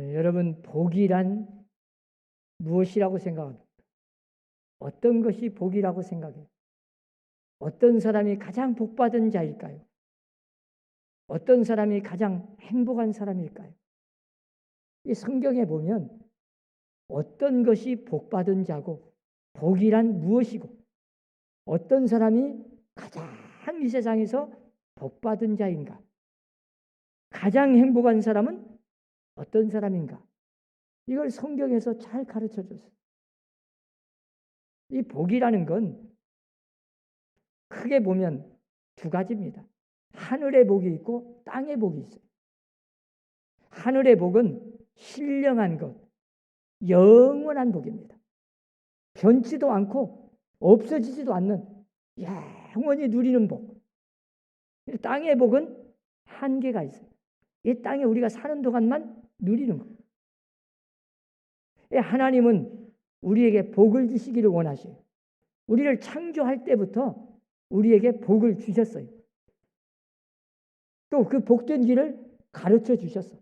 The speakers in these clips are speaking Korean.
에, 여러분 복이란 무엇이라고 생각합니까? 어떤 것이 복이라고 생각해요? 어떤 사람이 가장 복받은 자일까요? 어떤 사람이 가장 행복한 사람일까요? 이 성경에 보면 어떤 것이 복받은 자고 복이란 무엇이고 어떤 사람이 가장 이 세상에서 복받은 자인가? 가장 행복한 사람은 어떤 사람인가? 이걸 성경에서 잘 가르쳐 줬어요. 이 복이라는 건 크게 보면 두 가지입니다. 하늘의 복이 있고 땅의 복이 있어요. 하늘의 복은 신령한 것, 영원한 복입니다. 변치도 않고 없어지지도 않는 영원히 누리는 복. 땅의 복은 한계가 있어요. 이 땅에 우리가 사는 동안만 누리는 거. 하나님은 우리에게 복을 주시기를 원하셔요. 우리를 창조할 때부터 우리에게 복을 주셨어요. 또 그 복된 길을 가르쳐 주셨어.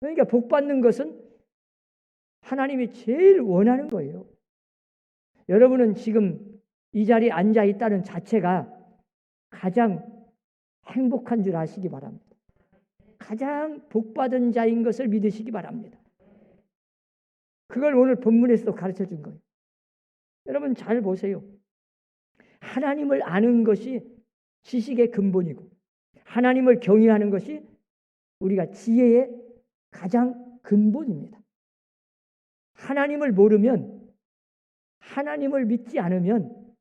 그러니까 복 받는 것은 하나님이 제일 원하는 거예요. 여러분은 지금 이 자리에 앉아 있다는 자체가 가장 행복한 줄 아시기 바랍니다. 가장 복받은 자인 것을 믿으시기 바랍니다. 그걸 오늘 본문에서도 가르쳐 준 거예요. 여러분 잘 보세요. 하나님을 아는 것이 지식의 근본이고 하나님을 경외하는 것이 우리가 지혜의 가장 근본입니다. 하나님을 모르면 하나님을 믿지 않으면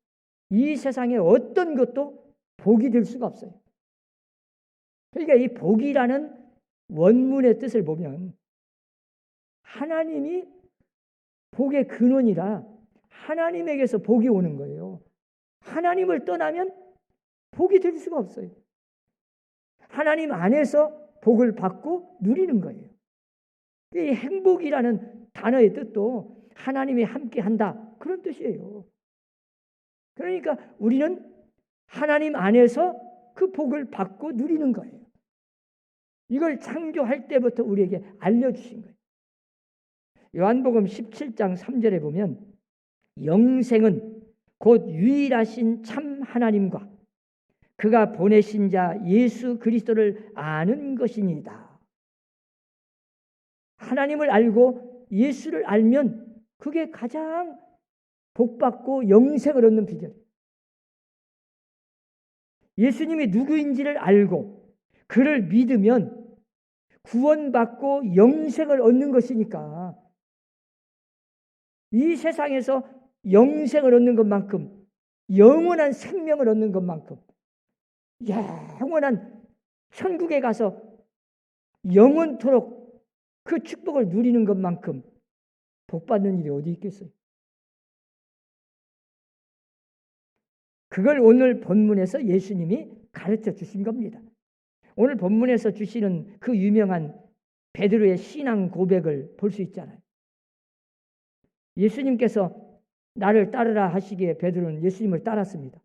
이 세상에 어떤 것도 복이 될 수가 없어요. 그러니까 이 복이라는 원문의 뜻을 보면 하나님이 복의 근원이라 하나님에게서 복이 오는 거예요. 하나님을 떠나면 복이 될 수가 없어요. 하나님 안에서 복을 받고 누리는 거예요. 이 행복이라는 단어의 뜻도 하나님이 함께 한다. 그런 뜻이에요. 그러니까 우리는 하나님 안에서 그 복을 받고 누리는 거예요. 이걸 창조할 때부터 우리에게 알려주신 거예요. 요한복음 17장 3절에 보면 영생은 곧 유일하신 참 하나님과 그가 보내신 자 예수 그리스도를 아는 것이니다. 하나님을 알고 예수를 알면 그게 가장 복받고 영생을 얻는 비결. 예수님이 누구인지를 알고 그를 믿으면 구원받고 영생을 얻는 것이니까 이 세상에서 영생을 얻는 것만큼 영원한 생명을 얻는 것만큼 영원한 천국에 가서 영원토록 그 축복을 누리는 것만큼 복받는 일이 어디 있겠어요? 그걸 오늘 본문에서 예수님이 가르쳐 주신 겁니다. 오늘 본문에서 주시는 그 유명한 베드로의 신앙 고백을 볼 수 있잖아요. 예수님께서 나를 따르라 하시기에 베드로는 예수님을 따랐습니다.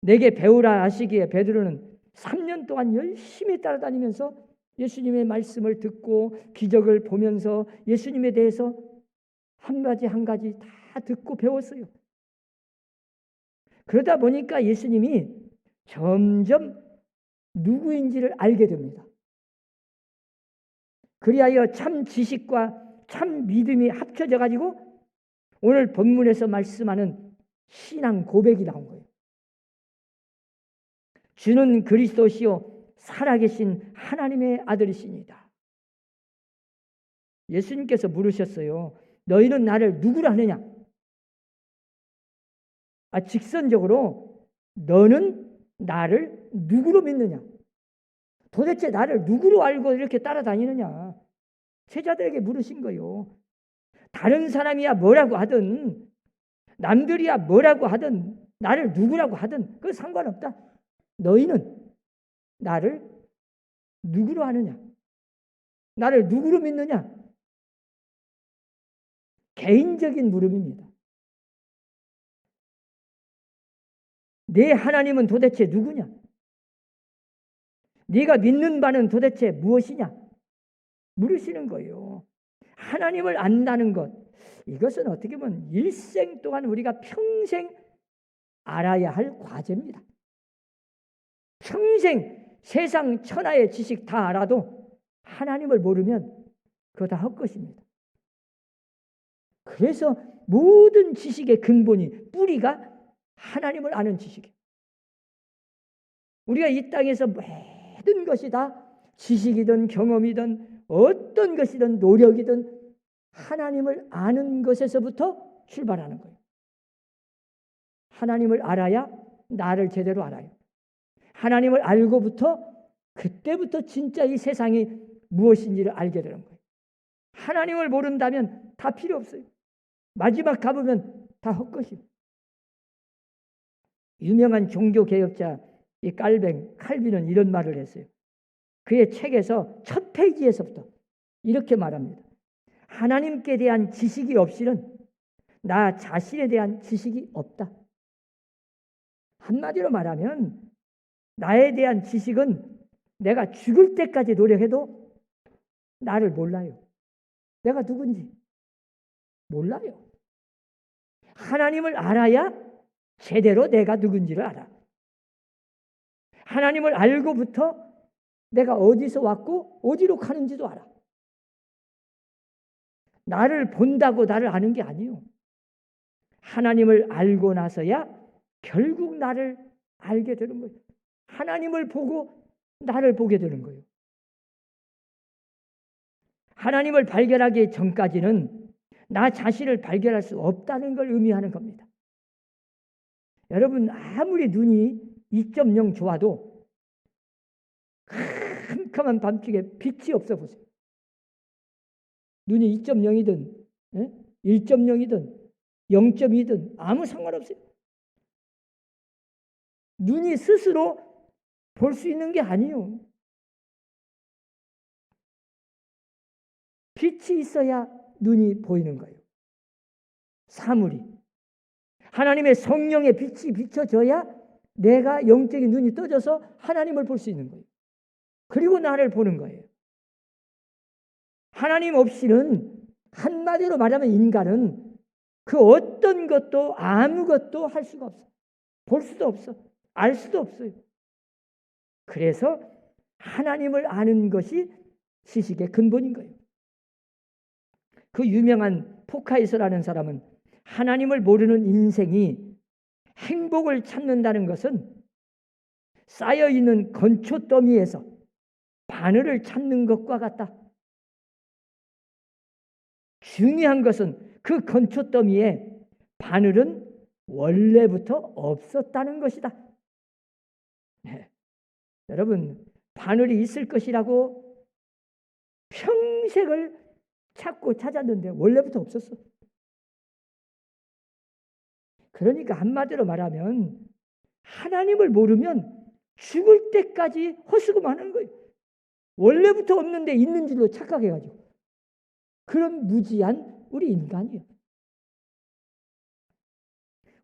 내게 배우라 하시기에 베드로는 3년 동안 열심히 따라다니면서 예수님의 말씀을 듣고 기적을 보면서 예수님에 대해서 한 가지 한 가지 다 듣고 배웠어요. 그러다 보니까 예수님이 점점 누구인지를 알게 됩니다. 그리하여 참 지식과 참 믿음이 합쳐져 가지고 오늘 본문에서 말씀하는 신앙 고백이 나온 거예요. 주는 그리스도시요 살아계신 하나님의 아들이십니다. 예수님께서 물으셨어요. 너희는 나를 누구라 하느냐? 아, 직선적으로 너는 나를 누구로 믿느냐? 도대체 나를 누구로 알고 이렇게 따라다니느냐? 제자들에게 물으신 거요. 다른 사람이야 뭐라고 하든 남들이야 뭐라고 하든 나를 누구라고 하든 그 상관없다. 너희는 나를 누구로 하느냐? 나를 누구로 믿느냐? 개인적인 물음입니다. 내 하나님은 도대체 누구냐? 네가 믿는 바는 도대체 무엇이냐? 물으시는 거예요. 하나님을 안다는 것. 이것은 어떻게 보면 일생 동안 우리가 평생 알아야 할 과제입니다. 평생 세상 천하의 지식 다 알아도 하나님을 모르면 그거 다 헛것입니다. 그래서 모든 지식의 근본이 뿌리가 하나님을 아는 지식이에요. 우리가 이 땅에서 모든 것이 다 지식이든 경험이든 어떤 것이든 노력이든 하나님을 아는 것에서부터 출발하는 거예요. 하나님을 알아야 나를 제대로 알아요. 하나님을 알고부터 그때부터 진짜 이 세상이 무엇인지를 알게 되는 거예요. 하나님을 모른다면 다 필요 없어요. 마지막 가보면 다 헛것이에요. 유명한 종교 개혁자 이 깔뱅 칼빈은 이런 말을 했어요. 그의 책에서 첫 페이지에서부터 이렇게 말합니다. 하나님께 대한 지식이 없이는 나 자신에 대한 지식이 없다. 한마디로 말하면 나에 대한 지식은 내가 죽을 때까지 노력해도 나를 몰라요. 내가 누군지 몰라요. 하나님을 알아야 제대로 내가 누군지를 알아. 하나님을 알고부터 내가 어디서 왔고 어디로 가는지도 알아. 나를 본다고 나를 아는 게 아니요. 하나님을 알고 나서야 결국 나를 알게 되는 거예요. 하나님을 보고 나를 보게 되는 거예요. 하나님을 발견하기 전까지는 나 자신을 발견할 수 없다는 걸 의미하는 겁니다. 여러분 아무리 눈이 2.0 좋아도 캄캄한 밤중에 빛이 없어 보세요. 눈이 2.0이든 1.0이든 0.2든 아무 상관없어요. 눈이 스스로 볼 수 있는 게 아니요. 빛이 있어야 눈이 보이는 거예요. 사물이. 하나님의 성령의 빛이 비춰져야 내가 영적인 눈이 떠져서 하나님을 볼 수 있는 거예요. 그리고 나를 보는 거예요. 하나님 없이는 한마디로 말하면 인간은 그 어떤 것도 아무것도 할 수가 없어. 볼 수도 없어. 알 수도 없어요. 그래서 하나님을 아는 것이 지식의 근본인 거예요. 그 유명한 포카이서라는 사람은 하나님을 모르는 인생이 행복을 찾는다는 것은 쌓여 있는 건초 더미에서 바늘을 찾는 것과 같다. 중요한 것은 그 건초 더미에 바늘은 원래부터 없었다는 것이다. 네. 여러분, 바늘이 있을 것이라고 평생을 찾고 찾았는데 원래부터 없었어. 그러니까 한마디로 말하면 하나님을 모르면 죽을 때까지 헛수고하는 거예요. 원래부터 없는데 있는 줄로 착각해가지고. 그런 무지한 우리 인간이요.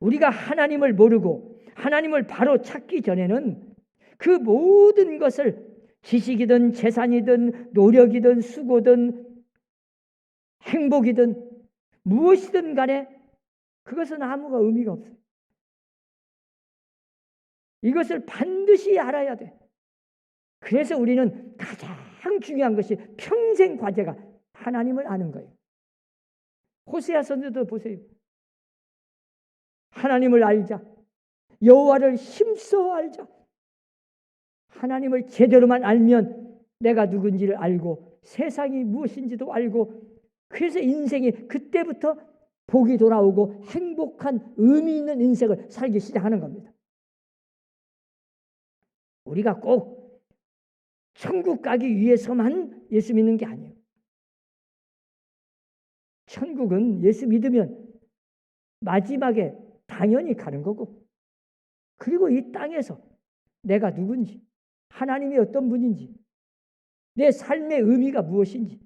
우리가 하나님을 모르고 하나님을 바로 찾기 전에는 그 모든 것을 지식이든 재산이든 노력이든 수고든 행복이든 무엇이든 간에 그것은 아무가 의미가 없어요. 이것을 반드시 알아야 돼. 그래서 우리는 가장 중요한 것이 평생 과제가 하나님을 아는 거예요. 호세아 선지도 보세요. 하나님을 알자. 여호와를 힘써 알자. 하나님을 제대로만 알면 내가 누군지를 알고 세상이 무엇인지도 알고 그래서 인생이 그때부터 복이 돌아오고 행복한 의미 있는 인생을 살기 시작하는 겁니다. 우리가 꼭 천국 가기 위해서만 예수 믿는 게 아니에요. 천국은 예수 믿으면 마지막에 당연히 가는 거고 그리고 이 땅에서 내가 누군지 하나님이 어떤 분인지 내 삶의 의미가 무엇인지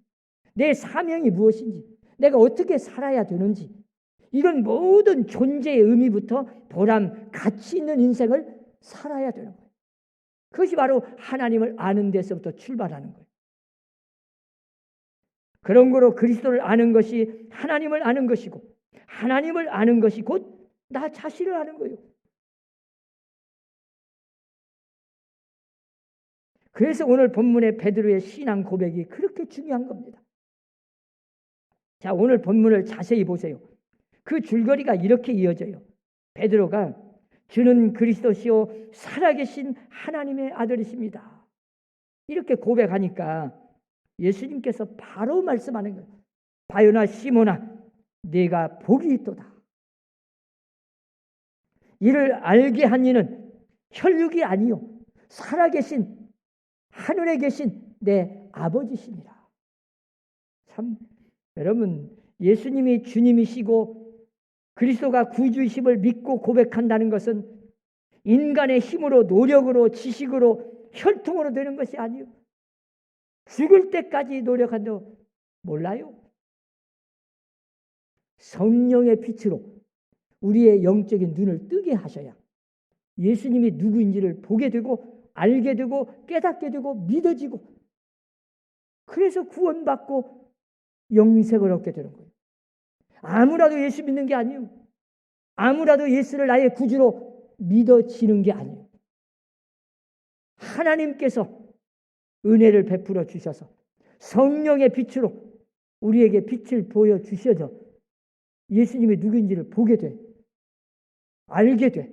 내 사명이 무엇인지 내가 어떻게 살아야 되는지 이런 모든 존재의 의미부터 보람 가치 있는 인생을 살아야 되는 거예요. 그것이 바로 하나님을 아는 데서부터 출발하는 거예요. 그런 거로 그리스도를 아는 것이 하나님을 아는 것이고 하나님을 아는 것이 곧 나 자신을 아는 거예요. 그래서 오늘 본문의 베드로의 신앙 고백이 그렇게 중요한 겁니다. 자, 오늘 본문을 자세히 보세요. 그 줄거리가 이렇게 이어져요. 베드로가 주는 그리스도시요 살아계신 하나님의 아들이십니다. 이렇게 고백하니까 예수님께서 바로 말씀하는 거예요. 바요나 시모나 내가 복이 있도다. 이를 알게 한 이는 혈육이 아니요 살아계신 하늘에 계신 내 아버지시니라. 참 여러분 예수님이 주님이시고 그리스도가 구주이심을 믿고 고백한다는 것은 인간의 힘으로 노력으로 지식으로 혈통으로 되는 것이 아니요. 죽을 때까지 노력한다고 몰라요. 성령의 빛으로 우리의 영적인 눈을 뜨게 하셔야 예수님이 누구인지를 보게 되고 알게 되고 깨닫게 되고 믿어지고 그래서 구원받고 영생을 얻게 되는 거예요. 아무라도 예수 믿는 게 아니에요. 아무라도 예수를 나의 구주로 믿어지는 게 아니에요. 하나님께서 은혜를 베풀어 주셔서 성령의 빛으로 우리에게 빛을 보여 주셔서 예수님이 누구인지를 보게 돼. 알게 돼.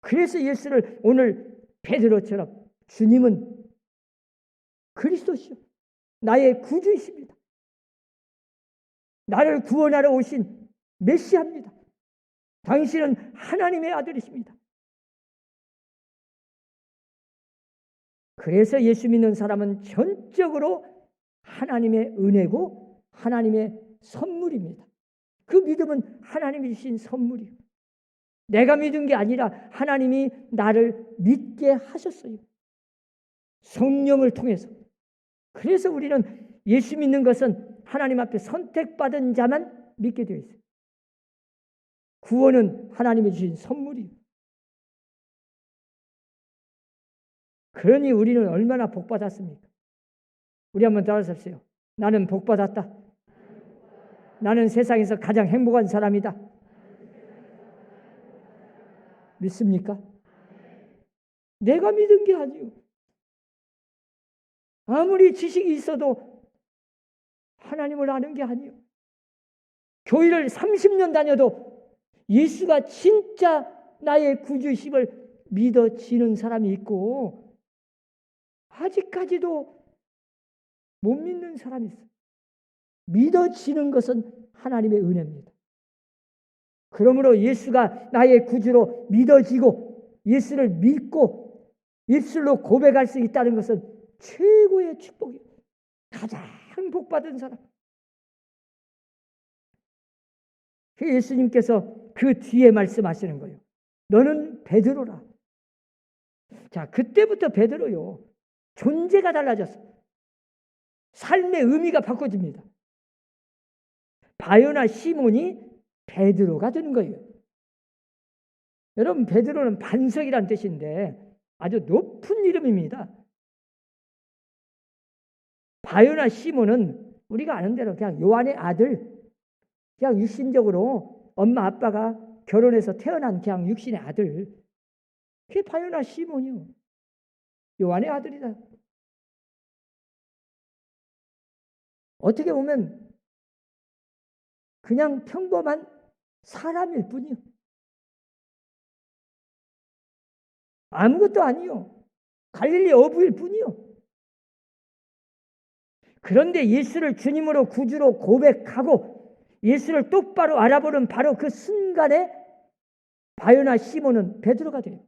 그래서 예수를 오늘 베드로처럼 주님은 그리스도시요. 나의 구주이십니다. 나를 구원하러 오신 메시아입니다. 당신은 하나님의 아들이십니다. 그래서 예수 믿는 사람은 전적으로 하나님의 은혜고 하나님의 선물입니다. 그 믿음은 하나님이 주신 선물이요. 내가 믿은 게 아니라 하나님이 나를 믿게 하셨어요. 성령을 통해서. 그래서 우리는 예수 믿는 것은 하나님 앞에 선택받은 자만 믿게 되어 있어요. 구원은 하나님이 주신 선물이에요. 그러니 우리는 얼마나 복받았습니까? 우리 한번 따라하십시오. 나는 복받았다. 나는 세상에서 가장 행복한 사람이다. 믿습니까? 내가 믿은 게 아니요. 아무리 지식이 있어도 하나님을 아는 게 아니요. 교회를 30년 다녀도 예수가 진짜 나의 구주심을 믿어지는 사람이 있고 아직까지도 못 믿는 사람이 있어요. 믿어지는 것은 하나님의 은혜입니다. 그러므로 예수가 나의 구주로 믿어지고 예수를 믿고 입술로 고백할 수 있다는 것은 최고의 축복이에요. 가장 복 받은 사람. 그 예수님께서 그 뒤에 말씀하시는 거예요. 너는 베드로라. 자, 그때부터 베드로요. 존재가 달라졌어. 삶의 의미가 바꿔집니다. 바요나 시몬이 베드로가 되는 거예요. 여러분 베드로는 반석이란 뜻인데 아주 높은 이름입니다. 바요나 시몬은 우리가 아는 대로 그냥 요한의 아들, 그냥 육신적으로 엄마 아빠가 결혼해서 태어난 그냥 육신의 아들. 그게 바요나 시몬이요. 요한의 아들이다. 어떻게 보면 그냥 평범한 사람일 뿐이요. 아무것도 아니요. 갈릴리 어부일 뿐이요. 그런데 예수를 주님으로 구주로 고백하고 예수를 똑바로 알아보는 바로 그 순간에 바요나 시몬은 베드로가 돼요.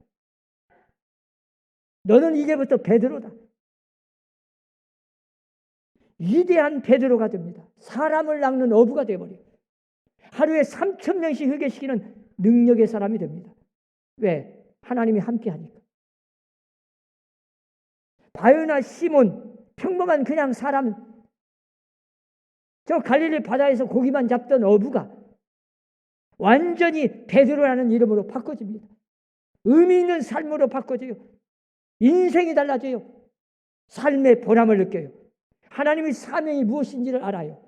너는 이제부터 베드로다. 위대한 베드로가 됩니다. 사람을 낚는 어부가 되어버려요. 하루에 3천 명씩 회개시키는 능력의 사람이 됩니다. 왜? 하나님이 함께 하니까. 바요나 시몬 평범한 그냥 사람 저 갈릴리 바다에서 고기만 잡던 어부가 완전히 베드로라는 이름으로 바꿔집니다. 의미 있는 삶으로 바꿔져요. 인생이 달라져요. 삶의 보람을 느껴요. 하나님의 사명이 무엇인지를 알아요.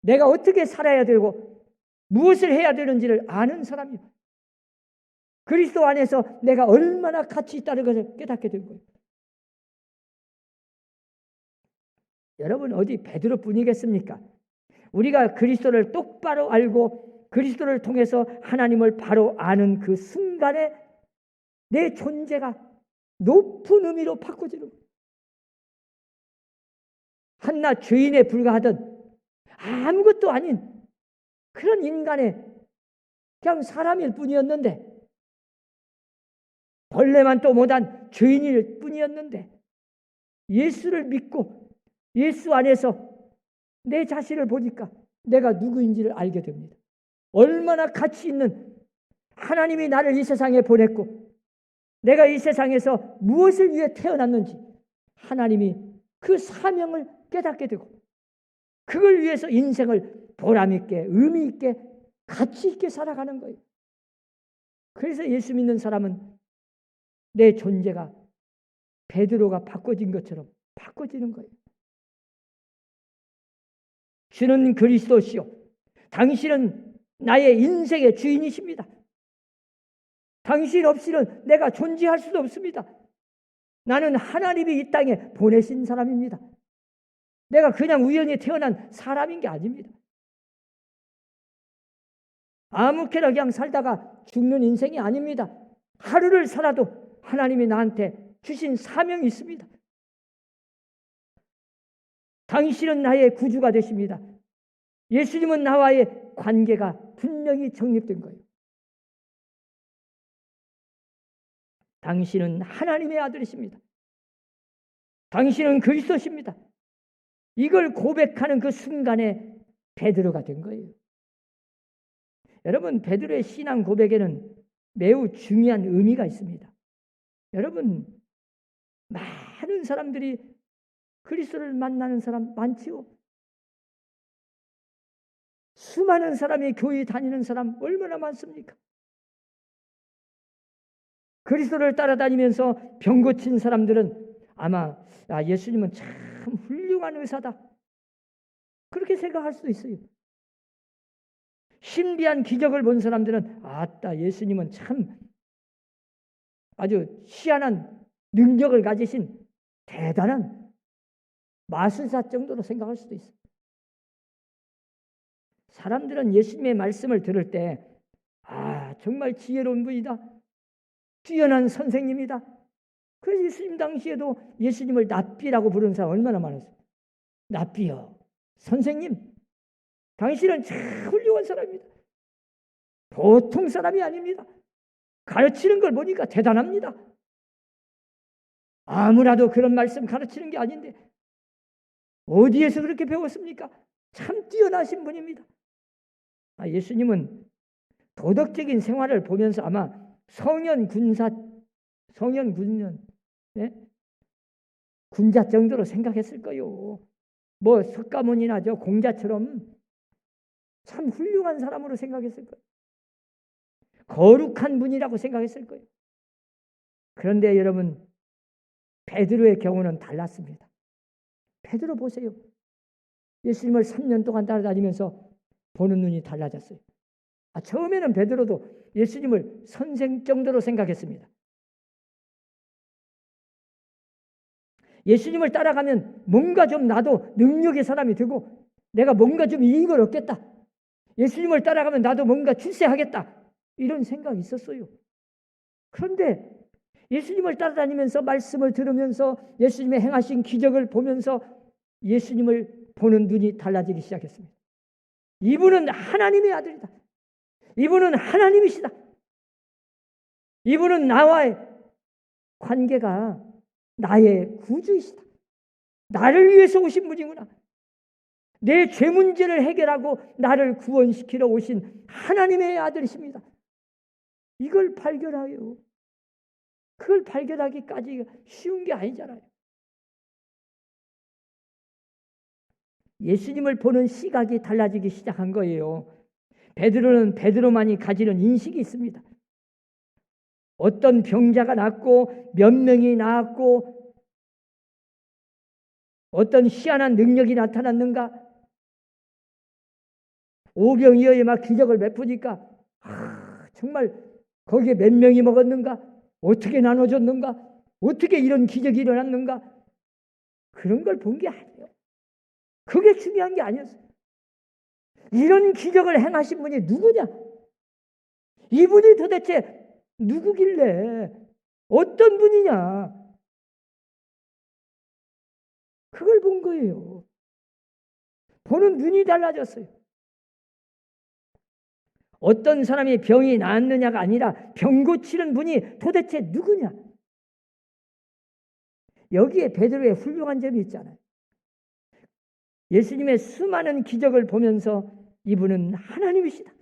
내가 어떻게 살아야 되고 무엇을 해야 되는지를 아는 사람이요. 그리스도 안에서 내가 얼마나 가치 있다는 것을 깨닫게 된 거예요. 여러분 어디 베드로뿐이겠습니까? 우리가 그리스도를 똑바로 알고 그리스도를 통해서 하나님을 바로 아는 그 순간에 내 존재가 높은 의미로 바꿔지는 거예요. 한낱 죄인에 불과하던 아무것도 아닌 그런 인간의 그냥 사람일 뿐이었는데 벌레만 또 못한 죄인일 뿐이었는데 예수를 믿고 예수 안에서 내 자신을 보니까 내가 누구인지를 알게 됩니다. 얼마나 가치 있는 하나님이 나를 이 세상에 보냈고 내가 이 세상에서 무엇을 위해 태어났는지 하나님이 그 사명을 깨닫게 되고 그걸 위해서 인생을 보람 있게 의미 있게 가치 있게 살아가는 거예요. 그래서 예수 믿는 사람은 내 존재가 베드로가 바꿔진 것처럼 바꿔지는 거예요. 주는 그리스도시요. 당신은 나의 인생의 주인이십니다. 당신 없이는 내가 존재할 수도 없습니다. 나는 하나님이 이 땅에 보내신 사람입니다. 내가 그냥 우연히 태어난 사람인 게 아닙니다. 아무렇게나 그냥 살다가 죽는 인생이 아닙니다. 하루를 살아도 하나님이 나한테 주신 사명이 있습니다. 당신은 나의 구주가 되십니다. 예수님은 나와의 관계가 분명히 정립된 거예요. 당신은 하나님의 아들이십니다. 당신은 그리스도십니다. 이걸 고백하는 그 순간에 베드로가 된 거예요. 여러분 베드로의 신앙 고백에는 매우 중요한 의미가 있습니다. 여러분 많은 사람들이 그리스도를 만나는 사람 많지요. 수많은 사람이 교회 다니는 사람 얼마나 많습니까? 그리스도를 따라다니면서 병 고친 사람들은 아마 아, 예수님은 참 훌륭한 의사다. 그렇게 생각할 수도 있어요. 신비한 기적을 본 사람들은 아따 예수님은 참 아주 희한한 능력을 가지신 대단한 마술사 정도로 생각할 수도 있어요. 사람들은 예수님의 말씀을 들을 때, 아, 정말 지혜로운 분이다. 뛰어난 선생님이다. 그래서 예수님 당시에도 예수님을 납비라고 부르는 사람 얼마나 많았어요. 납비요. 선생님. 당신은 참 훌륭한 사람입니다. 보통 사람이 아닙니다. 가르치는 걸 보니까 대단합니다. 아무라도 그런 말씀 가르치는 게 아닌데 어디에서 그렇게 배웠습니까? 참 뛰어나신 분입니다. 아, 예수님은 도덕적인 생활을 보면서 아마 성현 군사, 성현 군nhân, 네? 군자 정도로 생각했을 거요. 뭐 석가모니나 저 공자처럼 참 훌륭한 사람으로 생각했을 거예요. 거룩한 분이라고 생각했을 거예요. 그런데 여러분 베드로의 경우는 달랐습니다. 베드로 보세요. 예수님을 3년 동안 따라다니면서 보는 눈이 달라졌어요. 아, 처음에는 베드로도 예수님을 선생 정도로 생각했습니다. 예수님을 따라가면 뭔가 좀 나도 능력의 사람이 되고 내가 뭔가 좀 이익을 얻겠다. 예수님을 따라가면 나도 뭔가 출세하겠다. 이런 생각이 있었어요. 그런데 예수님을 따라다니면서 말씀을 들으면서 예수님의 행하신 기적을 보면서 예수님을 보는 눈이 달라지기 시작했습니다. 이분은 하나님의 아들이다. 이분은 하나님이시다. 이분은 나와의 관계가 나의 구주이시다. 나를 위해서 오신 분이구나. 내 죄 문제를 해결하고 나를 구원시키러 오신 하나님의 아들이십니다. 이걸 발견하여 그걸 발견하기까지 쉬운 게 아니잖아요. 예수님을 보는 시각이 달라지기 시작한 거예요. 베드로는 베드로만이 가지는 인식이 있습니다. 어떤 병자가 낫고 몇 명이 나았고 어떤 희한한 능력이 나타났는가? 오병이어에 막 기적을 베푸니까 아, 정말 거기에 몇 명이 먹었는가? 어떻게 나눠졌는가? 어떻게 이런 기적이 일어났는가? 그런 걸 본 게 아니에요. 그게 중요한 게 아니었어요. 이런 기적을 행하신 분이 누구냐? 이분이 도대체 누구길래 어떤 분이냐? 그걸 본 거예요. 보는 눈이 달라졌어요. 어떤 사람이 병이 나았느냐가 아니라 병 고치는 분이 도대체 누구냐? 여기에 베드로의 훌륭한 점이 있잖아요. 예수님의 수많은 기적을 보면서 이분은 하나님이시다.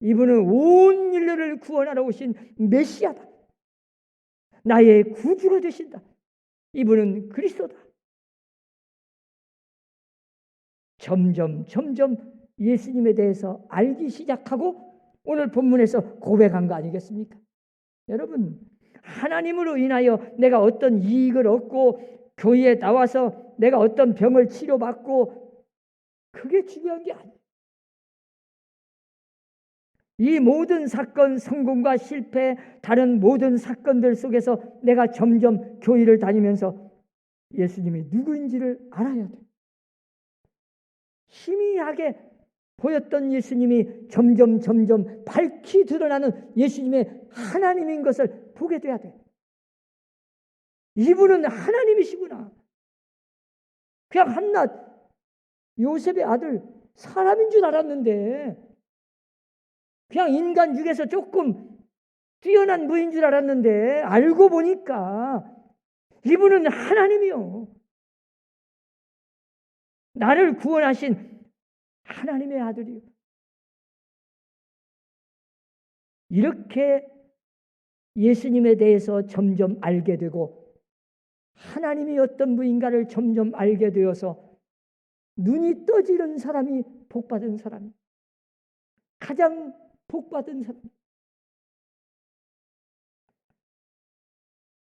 이분은 온 인류를 구원하러 오신 메시아다. 나의 구주가 되신다. 이분은 그리스도다. 점점 점점 예수님에 대해서 알기 시작하고 오늘 본문에서 고백한 거 아니겠습니까? 여러분 하나님으로 인하여 내가 어떤 이익을 얻고 교회에 나와서 내가 어떤 병을 치료받고 그게 중요한 게 아니에요. 이 모든 사건, 성공과 실패, 다른 모든 사건들 속에서 내가 점점 교회를 다니면서 예수님이 누구인지를 알아야 돼. 희미하게 보였던 예수님이 점점 점점 밝히 드러나는 예수님의 하나님인 것을 보게 돼야 돼. 이분은 하나님이시구나. 그냥 한낱 요셉의 아들 사람인 줄 알았는데 그냥 인간 중에서 조금 뛰어난 부인 줄 알았는데 알고 보니까 이분은 하나님이요. 나를 구원하신 하나님의 아들이요. 이렇게 예수님에 대해서 점점 알게 되고 하나님이 어떤 분인가를 점점 알게 되어서 눈이 떠지는 사람이 복받은 사람. 가장 복받은 사람.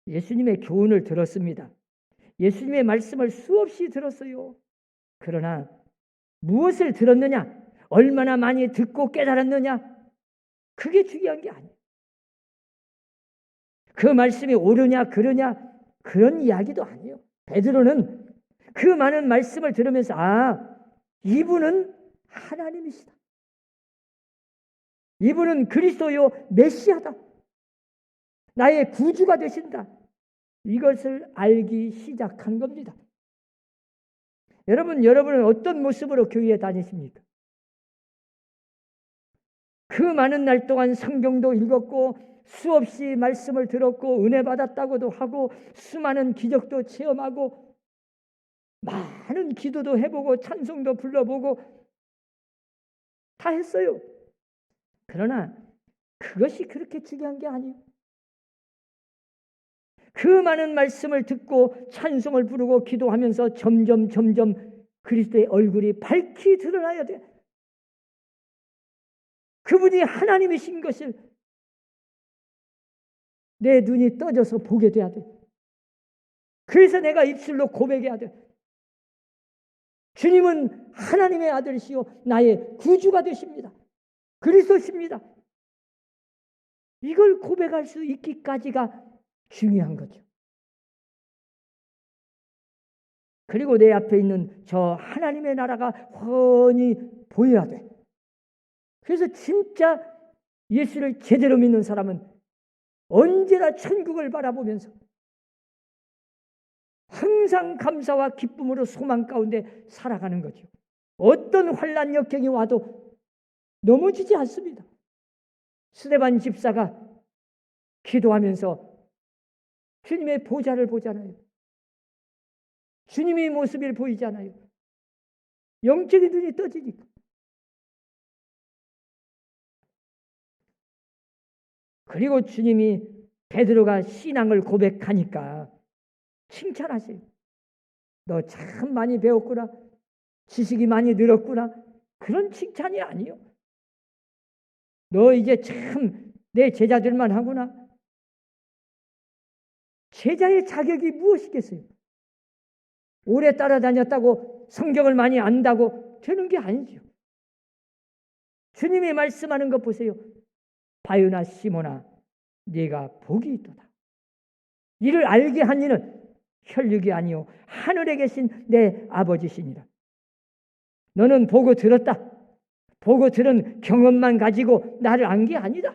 예수님의 교훈을 들었습니다. 예수님의 말씀을 수없이 들었어요. 그러나 무엇을 들었느냐? 얼마나 많이 듣고 깨달았느냐? 그게 중요한 게 아니에요. 그 말씀이 옳으냐 그르냐 그런 이야기도 아니에요. 베드로는 그 많은 말씀을 들으면서 아 이분은 하나님이시다. 이분은 그리스도요 메시아다. 나의 구주가 되신다. 이것을 알기 시작한 겁니다. 여러분, 여러분은 어떤 모습으로 교회에 다니십니까? 그 많은 날 동안 성경도 읽었고 수없이 말씀을 들었고 은혜 받았다고도 하고 수많은 기적도 체험하고 많은 기도도 해보고 찬송도 불러보고 다 했어요. 그러나 그것이 그렇게 중요한 게 아니에요. 그 많은 말씀을 듣고 찬송을 부르고 기도하면서 점점 점점 그리스도의 얼굴이 밝히 드러나야 돼. 그분이 하나님이신 것을 내 눈이 떠져서 보게 돼야 돼. 그래서 내가 입술로 고백해야 돼. 주님은 하나님의 아들이시요 나의 구주가 되십니다. 그리스도십니다. 이걸 고백할 수 있기까지가 중요한 거죠. 그리고 내 앞에 있는 저 하나님의 나라가 훤히 보여야 돼. 그래서 진짜 예수를 제대로 믿는 사람은 언제나 천국을 바라보면서 항상 감사와 기쁨으로 소망 가운데 살아가는 거죠. 어떤 환란 역경이 와도 넘어지지 않습니다. 스데반 집사가 기도하면서 주님의 보좌를 보잖아요. 주님의 모습을 보이잖아요. 영적인 눈이 떠지니까. 그리고 주님이 베드로가 신앙을 고백하니까 칭찬하세요. 너 참 많이 배웠구나. 지식이 많이 늘었구나. 그런 칭찬이 아니요. 너 이제 참 내 제자들만 하구나. 제자의 자격이 무엇이겠어요? 오래 따라다녔다고 성경을 많이 안다고 되는 게 아니죠. 주님이 말씀하는 것 보세요. 바요나 시모나 네가 복이 있도다. 이를 알게 한 이는 혈육이 아니요 하늘에 계신 내 아버지시니라. 너는 보고 들었다. 보고 들은 경험만 가지고 나를 안 게 아니다.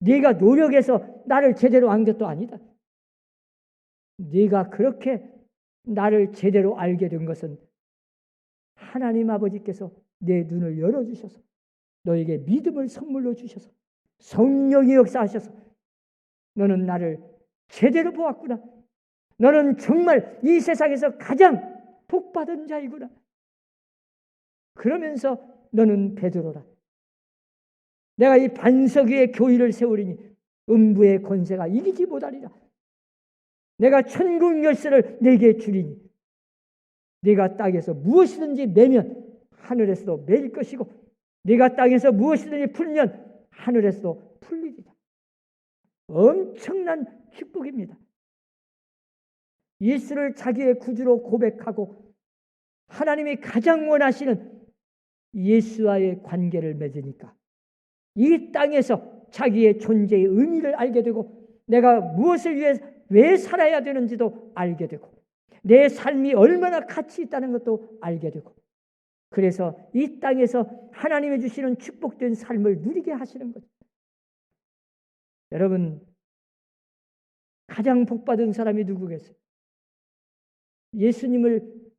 네가 노력해서 나를 제대로 안 것도 아니다. 네가 그렇게 나를 제대로 알게 된 것은 하나님 아버지께서 내 눈을 열어 주셔서 너에게 믿음을 선물로 주셔서 성령이 역사하셔서 너는 나를 제대로 보았구나. 너는 정말 이 세상에서 가장 복받은 자이구나. 그러면서 너는 베드로라. 내가 이 반석 위에 교회를 세우리니 음부의 권세가 이기지 못하리라. 내가 천국 열쇠를 내게 주리니 네가 땅에서 무엇이든지 매면 하늘에서도 매일 것이고 네가 땅에서 무엇이든지 풀면 하늘에서도 풀리리라. 엄청난 축복입니다. 예수를 자기의 구주로 고백하고 하나님이 가장 원하시는 예수와의 관계를 맺으니까 이 땅에서 자기의 존재의 의미를 알게 되고 내가 무엇을 위해 왜 살아야 되는지도 알게 되고 내 삶이 얼마나 가치 있다는 것도 알게 되고 그래서 이 땅에서 하나님이 주시는 축복된 삶을 누리게 하시는 거죠. 여러분 가장 복받은 사람이 누구겠어요? 예수님을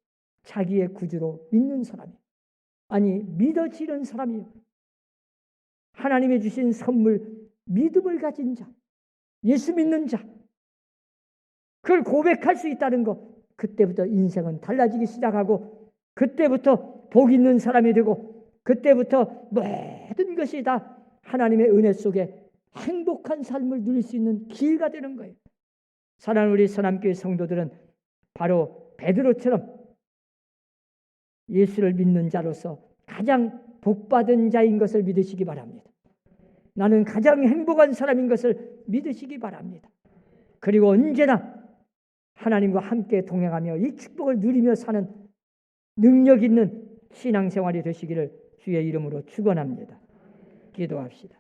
자기의 구주로 믿는 사람이 아니 믿어지는 사람이요. 하나님이 주신 선물 믿음을 가진 자, 예수 믿는 자, 그걸 고백할 수 있다는 것, 그때부터 인생은 달라지기 시작하고 그때부터 복 있는 사람이 되고 그때부터 모든 것이 다 하나님의 은혜 속에 행복한 삶을 누릴 수 있는 기회가 되는 거예요. 사랑하는 우리 선함교회 성도들은 바로 베드로처럼 예수를 믿는 자로서 가장 복받은 자인 것을 믿으시기 바랍니다. 나는 가장 행복한 사람인 것을 믿으시기 바랍니다. 그리고 언제나 하나님과 함께 동행하며 이 축복을 누리며 사는 능력 있는 신앙생활이 되시기를 주의 이름으로 축원합니다. 기도합시다.